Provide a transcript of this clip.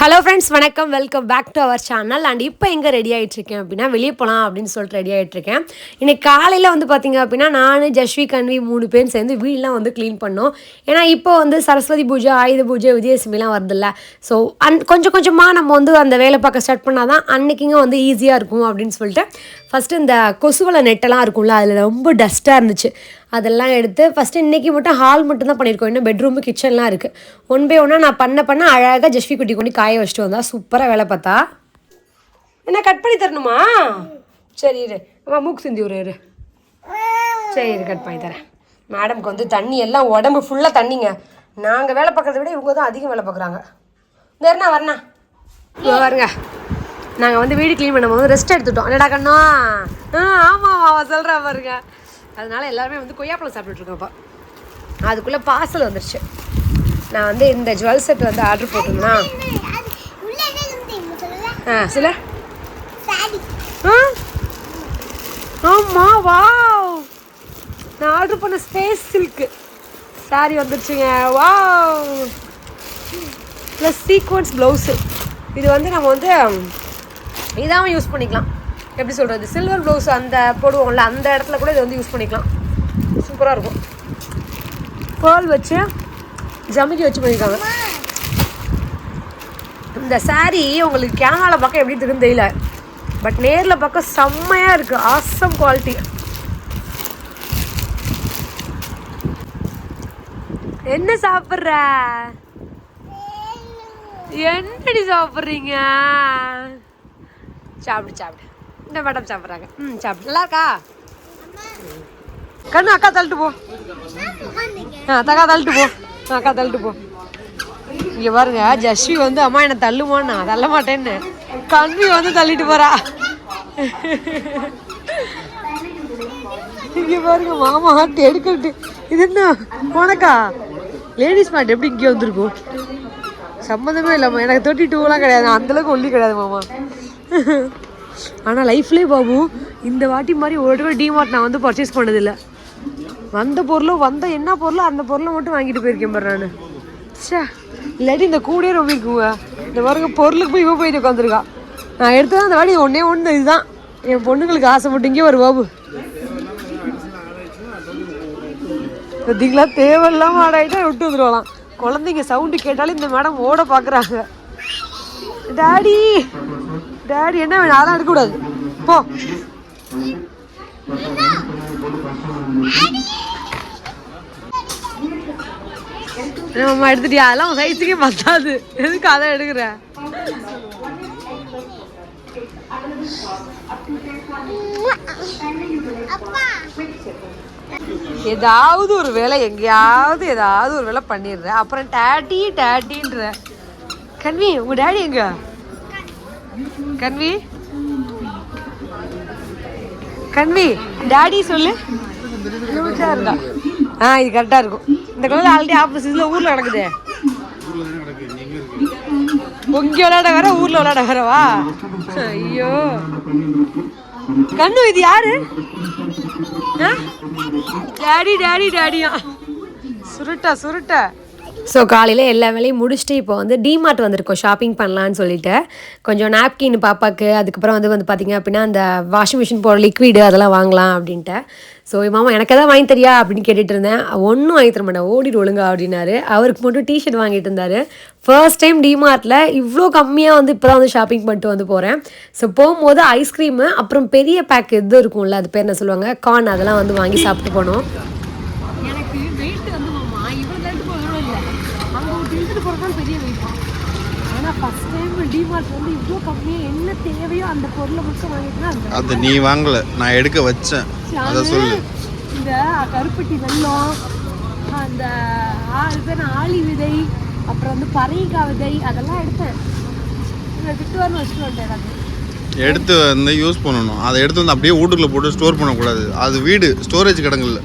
Hello friends வணக்கம். Welcome back to our channel and இப்போ எங்கே ரெடி ஆகிட்டு இருக்கேன் அப்படின்னா வெளியே போகலாம் அப்படின்னு சொல்லிட்டு ரெடி ஆகிட்ருக்கேன் இன்றைக்கி இன்னைக்கு காலையில் வந்து பார்த்தீங்க அப்படின்னா நான் ஜஸ்வி கன்வி மூணு பேரும் சேர்ந்து வீடெலாம் வந்து க்ளீன் பண்ணோம். ஏன்னா இப்போ வந்து சரஸ்வதி பூஜை ஆயுத பூஜை விஜயசமிலாம் வருதுல்ல. ஸோ அன் கொஞ்சம் கொஞ்சமாக நம்ம வந்து அந்த வேலை பார்க்க ஸ்டார்ட் பண்ணால் தான் அன்றைக்கிங்க வந்து ஈஸியாக இருக்கும் அப்படின்னு சொல்லிட்டு ஃபஸ்ட்டு இந்த கொசுவலை நெட்டெல்லாம் இருக்கும்ல அதில் ரொம்ப டஸ்ட்டாக இருந்துச்சு. அதெல்லாம் எடுத்து ஃபஸ்ட்டு இன்றைக்கி மட்டும் ஹால் மட்டும் தான் பண்ணியிருக்கோம். இன்னும் பெட்ரூமு கிச்சன்லாம் இருக்குது ஒன் பை ஒன்றா நான் பண்ண பண்ண அழகாக ஜஸ்வி குட்டி கொண்டு காய வச்சுட்டு வந்தா சூப்பராக வேலை பார்த்தா. என்ன கட் பண்ணி தரணுமா? சரி இரு. அம்மா மூக்கு சிந்தி ஒரு இரு. சரி இரு கட் பண்ணி தரேன். மேடம்க்கு வந்து தண்ணி எல்லாம் உடம்பு ஃபுல்லாக தண்ணிங்க. நாங்கள் வேலை பார்க்குறத விட இவங்க தான் அதிகம் வேலை பார்க்குறாங்க. இந்த வரணா வருங்க நாங்கள் வந்து வீடு க்ளீன் பண்ணும்போது ரெஸ்ட் எடுத்துட்டோம். என்னடா கண்ணா? ஆ ஆமாம் அவன் சொல்கிறா பாருங்க. அதனால எல்லாருமே வந்து கொய்யாப்பழம் சாப்பிட்டுட்டுருக்கோம் இப்போ அதுக்குள்ளே பார்சல் வந்துருச்சு. நான் வந்து இந்த ஜுவல் செட் வந்து ஆர்டர் போட்டிருந்தேன்னா ஆ சில ஆ? ஆமாம் வாவ் நான் ஆர்டர் பண்ண ஸ்பேஸ் சில்க்கு சாரி வந்துருச்சுங்க வாவ் ப்ளஸ் சீக்வன்ஸ் ப்ளவுஸு இது வந்து நம்ம வந்து இதாகவும் யூஸ் பண்ணிக்கலாம். எப்படி சொல்கிறது சில்வர் ப்ளவுஸ் அந்த போடுவோம்ல அந்த இடத்துல கூட இதை வந்து யூஸ் பண்ணிக்கலாம். சூப்பராக இருக்கும். பேர்ல் வச்சு ஜமிக்கி வச்சு பண்ணியிருக்காங்க. இந்த சாரீ உங்களுக்கு கேமராவில் பார்க்க எப்படி இருக்குன்னு தெரியல. பட் நேரில் பார்க்க செம்மையாக இருக்குது ஆசம் குவாலிட்டி என்ன சாப்பிட்ற? என்னடி சாப்பிட்றீங்க? சாப்பிடு சாப்பிடு. இந்த மேடம் சாப்பிட்றாங்க. ம் சாப்பிட்டு நல்லா இருக்கா கண்ணு அக்கா தள்ளிட்டு போ. ஆ தக்கா தள்ளிட்டு போ. அக்கா தள்ளிட்டு போ. இங்கே பாருங்க ஜஸ்வி வந்து அம்மா என்னை தள்ளுமா நான் தள்ள மாட்டேன்னு. கண்வி வந்து தள்ளிட்டு போறா. இங்கே பாருங்க மாமா எடுக்கட்டு. இது என்ன? உனக்கா லேடிஸ் மாட்டு எப்படி இங்கே வந்திருக்கும் சம்மந்தமே இல்லைம்மா எனக்கு தேர்ட்டி டூலாம் கிடையாது. அந்தளவுக்கு ஒல்லி கிடையாது மாமா. ஆனால் லைஃப்லேயே பாபு இந்த வாட்டி மாதிரி ஒரு தடவை டிமார்ட் நான் வந்து பர்ச்சேஸ் பண்ணதில்லை. வந்த பொருளும் வந்த என்ன பொருளோ அந்த பொருளை மட்டும் வாங்கிட்டு போயிருக்கேன் பாரு நான். ச்சே இல்லாட்டி இந்த கூடே ரொம்ப இருக்குங்க. இந்த பாருங்க பொருளுக்கு போய் இவ போயிட்டு உட்காந்துருக்கா நான் எடுத்தது அந்த வாடி ஒன்றே ஒன்று இதுதான். என் பொண்ணுங்களுக்கு ஆசைப்பட்டு இங்கே ஒரு பாபு. பார்த்தீங்களா? தேவையில்லாம ஆடாயிட்டா விட்டு வந்துருவாளாம். குழந்தைங்க சவுண்டு கேட்டாலும் இந்த மேடம் ஓட பார்க்குறாங்க. டாடி டேடி என்ன வேணும்? அதெல்லாம் எடுக்கக்கூடாது. போ. நம்ம எடுத்துட்டியா? அதெல்லாம் உன் சைஸுக்கே பத்தாது. எதுக்கு அதை எடுக்கிற? ஏதாவது ஒரு வேலை எங்கேயாவது ஏதாவது ஒரு வேலை பண்ணிடுறேன். அப்புறம் டேட்டி டேட்டின்ற கன்வி உங்க டேடி எங்க? கன்வி? கன்வி டாடி சொல்லு. இருக்கா? ஆ இது கரெக்டாக இருக்கும். இந்த குழந்தை ஆல்ரெடி ஆப்போசிட்ல ஊரில் நடக்குது. இங்கே விளையாட வர ஊரில் விளையாட வரவா? ஐயோ. கண்ணு இது யாரு? டாடி டாடி டாடியா. சுருட்டா சுருட்டா. ஸோ காலையில் எல்லா வேலையும் முடிச்சுட்டு இப்போ வந்து டிமார்ட் வந்திருக்கோம். ஷாப்பிங் பண்ணலான்னு சொல்லிட்டு. கொஞ்சம் நாப்கின் பாப்பாவுக்கு அதுக்கப்புறம் வந்து வந்து பார்த்திங்க அப்படின்னா அந்த வாஷிங் மிஷின் போகிற லிக்விடு அதெல்லாம் வாங்கலாம் அப்படின்ட்டு. ஸோ மாமா எனக்கு எதாவது வாங்கி தரியா? அப்படின்னு கேட்டுட்டு இருந்தேன். ஒன்றும் வாங்கி தர மாட்டேன். ஓடி ஒழுங்கா அப்படின்னாரு. அவருக்கு மட்டும் டிஷர்ட் வாங்கிட்டு இருந்தார். ஃபர்ஸ்ட் டைம் டிமார்ட்டில் இவ்வளோ கம்மியாக வந்து இப்போ தான் வந்து ஷாப்பிங் பண்ணிட்டு வந்து போகிறேன் ஸோ போகும்போது ஐஸ்கிரீமு அப்புறம் பெரிய பேக் இது இருக்கும்ல அது பேர் என்ன சொல்லுவாங்க? கார்ன் அதெல்லாம் வந்து வாங்கி சாப்பிட்டு போனோம். எனக்கு வெயிட் வந்து மாமா இவ்வளோ வெயிட் போகிறோம் இல்லை. அங்கே ஒரு இழுத்துட்டு போகிறது பெரிய வெயிட் ஆனால் ஃபஸ்ட் டைம் டிமார்ட் வந்து இவ்வளோ கம்மியாக என்ன தேவையோ அந்த பொருளை மட்டும் வாங்கிட்டுனா அது நீ வாங்கல. நான் எடுக்க வச்சேன். அதை சொல்லு. இந்த கருப்பட்டி வெல்லம் அந்த ஆ- இது பேர் ஆளி விதை அப்புறம் வந்து பரங்கிக்காய் விதை அதெல்லாம் எடுத்தேன். இதை விட்டு வரணும் வச்சுட்டு வந்துட்டேன் அது எடுத்து வந்து யூஸ் பண்ணணும். அதை எடுத்து வந்து அப்படியே வீட்டுக்குள்ள போட்டு ஸ்டோர் பண்ணக்கூடாது. அது வீடு ஸ்டோரேஜ் கிடங்குல.